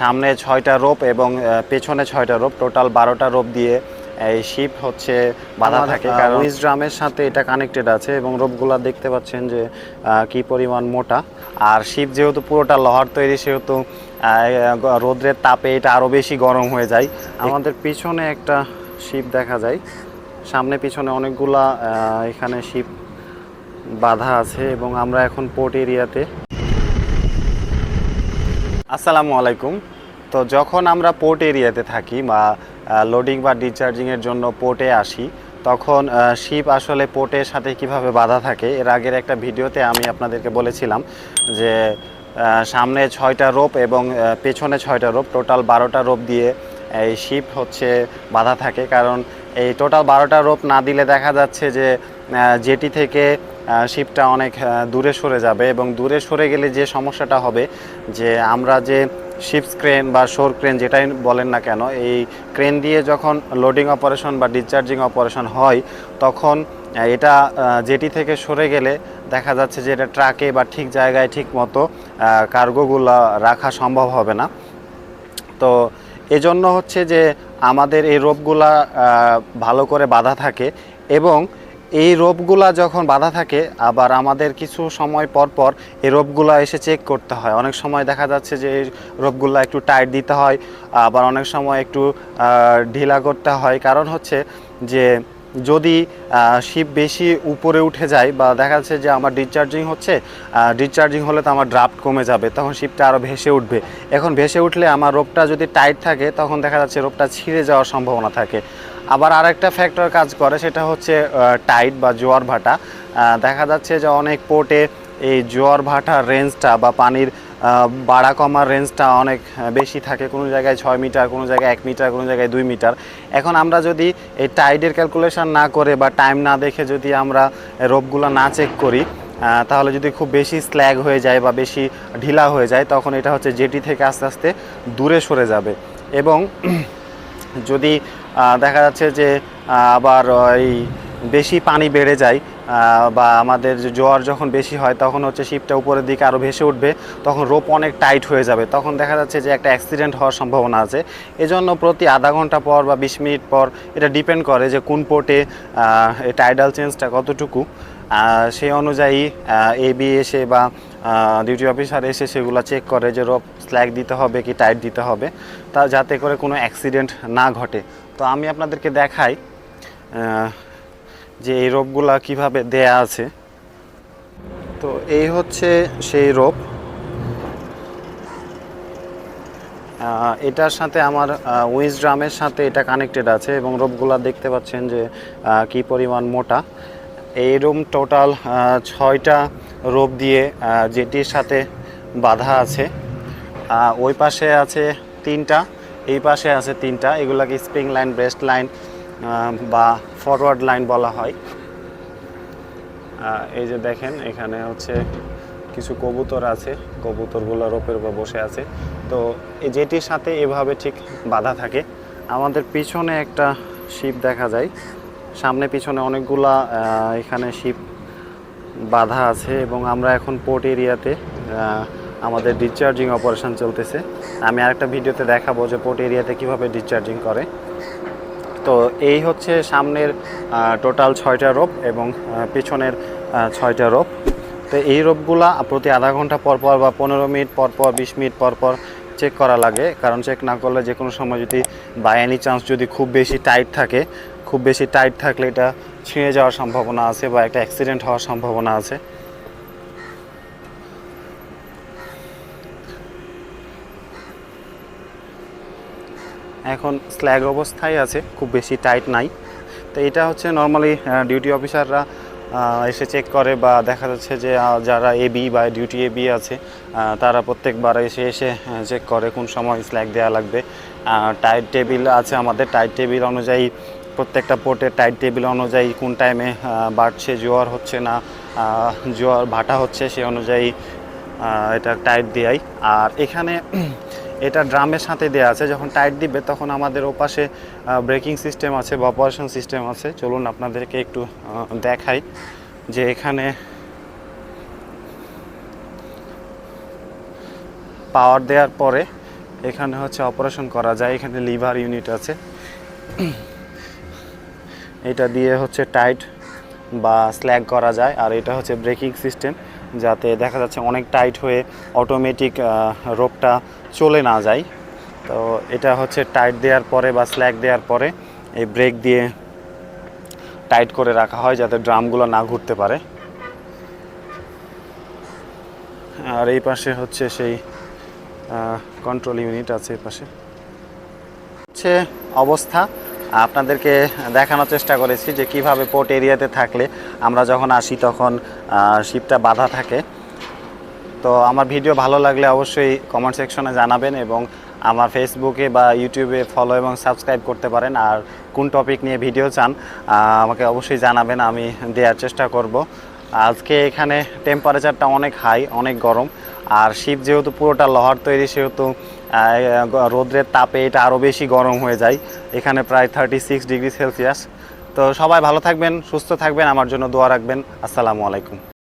সামনে ছয়টা রোপ এবং পেছনে ছয়টা রোপ। টোটাল বারোটা রোপ দিয়ে এই শিপ হচ্ছে বাধা থাকে। কারণ উইস ড্রামের সাথে এটা কানেক্টেড আছে এবং রোপগুলা দেখতে পাচ্ছেন যে কি পরিমাণ মোটা। আর শিপ যেহেতু পুরোটা লোহার তৈরি সেহেতু রোদ্রের তাপে এটা আরও বেশি গরম হয়ে যায়। আমাদের পিছনে একটা শিপ দেখা যায়। সামনে পিছনে অনেকগুলা এখানে শিপ বাধা আছে এবং আমরা এখন পোর্ট এরিয়াতে আসসালামু আলাইকুম। তো যখন আমরা পোর্ট এরিয়াতে থাকি বা লোডিং বা ডিসচার্জিংয়ের জন্য পোর্টে আসি, তখন শিপ আসলে পোর্টের সাথে কীভাবে বাধা থাকে, এর আগের একটা ভিডিওতে আমি আপনাদেরকে বলেছিলাম যে সামনে ছয়টা রোপ এবং পেছনে ছয়টা রোপ টোটাল বারোটা রোপ দিয়ে এই শিপ হচ্ছে বাধা থাকে। কারণ এই টোটাল বারোটা রোপ না দিলে দেখা যাচ্ছে যে জেটি থেকে শিপটা অনেক দূরে সরে যাবে এবং দূরে সরে গেলে যে সমস্যাটা হবে যে আমরা যে শিপস ক্রেন বা শোর ক্রেন যেটাই বলেন না কেন, এই ক্রেন দিয়ে যখন লোডিং অপারেশন বা ডিসচার্জিং অপারেশন হয়, তখন এটা যেটি থেকে সরে গেলে দেখা যাচ্ছে যে এটা ট্রাকে বা ঠিক জায়গায় ঠিক মতো কার্গোগুলো রাখা সম্ভব হবে না। তো এজন্য হচ্ছে যে আমাদের এই রোপগুলা ভালো করে বাধা থাকে এবং এই রোপগুলা যখন বাধা থাকে, আবার আমাদের কিছু সময় পর পর এই রোপগুলা এসে চেক করতে হয়। অনেক সময় দেখা যাচ্ছে যে এই রোপগুলা একটু টাইট দিতে হয়, আবার অনেক সময় একটু ঢিলা করতে হয়। কারণ হচ্ছে যে যদি শিপ বেশি উপরে উঠে যায় বা দেখা যাচ্ছে যে আমার ডিসচার্জিং হচ্ছে ডিসচার্জিং হলে তো আমার ড্রাফট কমে যাবে, তখন শিপটা আরও ভেসে উঠবে। এখন ভেসে উঠলে আমার রোপটা যদি টাইট থাকে, তখন দেখা যাচ্ছে রোপটা ছিঁড়ে যাওয়ার সম্ভাবনা থাকে। আবার আরেকটা ফ্যাক্টর কাজ করে, সেটা হচ্ছে টাইট বা জোয়ার ভাটা। দেখা যাচ্ছে যে অনেক পোর্টে এই জোয়ার ভাটার রেঞ্জটা বা পানির বাড়া কমার রেঞ্জটা অনেক বেশি থাকে। কোনো জায়গায় ছয় মিটার, কোনো জায়গায় এক মিটার, কোনো জায়গায় দুই মিটার। এখন আমরা যদি এই টাইডের ক্যালকুলেশন না করে বা টাইম না দেখে যদি আমরা রোপগুলো না চেক করি তাহলে যদি খুব বেশি স্ল্যাগ হয়ে যায় বা বেশি ঢিলা হয়ে যায়, তখন এটা হচ্ছে জেটি থেকে আস্তে আস্তে দূরে সরে যাবে। এবং যদি দেখা যাচ্ছে যে আবার এই বেশি পানি বেড়ে যায় বা আমাদের জোয়ার যখন বেশি হয়, তখন হচ্ছে শিপটা উপরের দিকে আরও ভেসে উঠবে, তখন রোপ অনেক টাইট হয়ে যাবে। তখন দেখা যাচ্ছে যে একটা অ্যাক্সিডেন্ট হওয়ার সম্ভাবনা আছে। এজন্য প্রতি আধা ঘণ্টা পর বা বিশ মিনিট পর এটা ডিপেন্ড করে যে কোন পোর্টে টাইডাল চেঞ্জটা কতটুকু। সেই অনুযায়ী এবি এসে বা ডিউটি অফিসার এসে সেগুলো চেক করে যে রোপ স্ল্যাগ দিতে হবে কি টাইট দিতে হবে, তা যাতে করে কোনো অ্যাক্সিডেন্ট না ঘটে। তো আমি আপনাদেরকে দেখাই যে এই রোপগুলা কীভাবে দেয়া আছে। তো এই হচ্ছে সেই রোপ এটার সাথে আমার উইস ড্রামের সাথে এটা কানেক্টেড আছে এবং রোপগুলা দেখতে পাচ্ছেন যে কি পরিমাণ মোটা। এই রুম টোটাল ছয়টা রোপ দিয়ে যেটির সাথে বাধা আছে। ওই পাশে আছে তিনটা, এই পাশে আছে তিনটা। এগুলাকে স্প্রিং লাইন ব্রেস্ট লাইন বা ফরওয়ার্ড লাইন বলা হয়। এই যে দেখেন, এখানে হচ্ছে কিছু কবুতর আছে। কবুতরগুলো রোপের উপর বসে আছে। তো যেটির সাথে এভাবে ঠিক বাধা থাকে। আমাদের পিছনে একটা শিপ দেখা যায়। সামনে পিছনে অনেকগুলা এখানে শিপ বাধা আছে এবং আমরা এখন পোর্ট এরিয়াতে আমাদের ডিসচার্জিং অপারেশন চলতেছে। আমি আরেকটা ভিডিওতে দেখাবো যে পোর্ট এরিয়াতে কীভাবে ডিসচার্জিং করে। তো এই হচ্ছে সামনের টোটাল ছয়টা রোপ এবং পিছনের ছয়টা রোপ তো এই রোপগুলা প্রতি আধা ঘণ্টা পর পর বা পনেরো মিনিট পর পর, বিশ মিনিট পর পর চেক করা লাগে। কারণ চেক না করলে যে কোনো সময় যদি বাই এনি চান্স যদি খুব বেশি টাইট থাকে খুব বেশি টাইট থাকলে এটা ছিঁড়ে যাওয়ার সম্ভাবনা আছে বা একটা অ্যাক্সিডেন্ট হওয়ার সম্ভাবনা আছে। এখন স্ল্যাগ অবস্থায় আছে, খুব বেশি টাইট নাই। তো এটা হচ্ছে নর্মালি ডিউটি অফিসাররা এসে চেক করে বা দেখা যাচ্ছে যে যারা এবি বা ডিউটি এবি আছে তারা প্রত্যেকবার এসে এসে চেক করে কোন সময় স্ল্যাগ দেওয়া লাগবে। টাইট টেবিল আছে আমাদের টাইট টেবিল অনুযায়ী প্রত্যেকটা পোর্টের টাইট টেবিল অনুযায়ী কোন টাইমে বাড়ছে, জোয়ার হচ্ছে না জোয়ার, ভাটা হচ্ছে, সে অনুযায়ী এটা টাইট দেয়াই। আর এখানে এটা ড্রামের সাথে দেওয়া আছে, যখন টাইট দিবে তখন আমাদের ওপাশে ব্রেকিং সিস্টেম আছে বা অপারেশন সিস্টেম আছে। চলুন আপনাদেরকে একটু দেখাই যে এখানে পাওয়ার দেওয়ার পরে এখানে হচ্ছে অপারেশন করা যায়। এখানে লিভার ইউনিট আছে। এটা দিয়ে হচ্ছে টাইট বা স্ল্যাগ করা যায়, আর এটা হচ্ছে ব্রেকিং সিস্টেম, যাতে দেখা যাচ্ছে অনেক টাইট হয়ে অটোমেটিক রোপটা চলে না যায়। তো এটা হচ্ছে টাইট দেওয়ার পরে বা স্ল্যাগ দেওয়ার পরে এই ব্রেক দিয়ে টাইট করে রাখা হয়, যাতে ড্রামগুলো না ঘুরতে পারে। আর এই পাশে হচ্ছে সেই কন্ট্রোল ইউনিট আছে এই পাশে। হচ্ছে অবস্থা আপনাদেরকে দেখানোর চেষ্টা করেছি যে কীভাবে পোর্ট এরিয়াতে থাকলে আমরা যখন আসি তখন শিপটা বাধা থাকে। তো আমার ভিডিও ভালো লাগলে অবশ্যই কমেন্ট সেকশনে জানাবেন এবং আমার ফেসবুকে বা ইউটিউবে ফলো এবং সাবস্ক্রাইব করতে পারেন। আর কোন টপিক নিয়ে ভিডিও চান আমাকে অবশ্যই জানাবেন, আমি দেওয়ার চেষ্টা করব। আজকে এখানে টেম্পারেচারটা অনেক হাই অনেক গরম। আর শিপ যেহেতু পুরোটা লোহার তৈরি, সেহেতু রোদ্রের তাপে এটা আরও বেশি গরম হয়ে যায়। এখানে প্রায় থার্টি সিক্স ডিগ্রি সেলসিয়াস তো সবাই ভালো থাকবেন, সুস্থ থাকবেন, আমার জন্য দোয়া রাখবেন। আসসালামু আলাইকুম।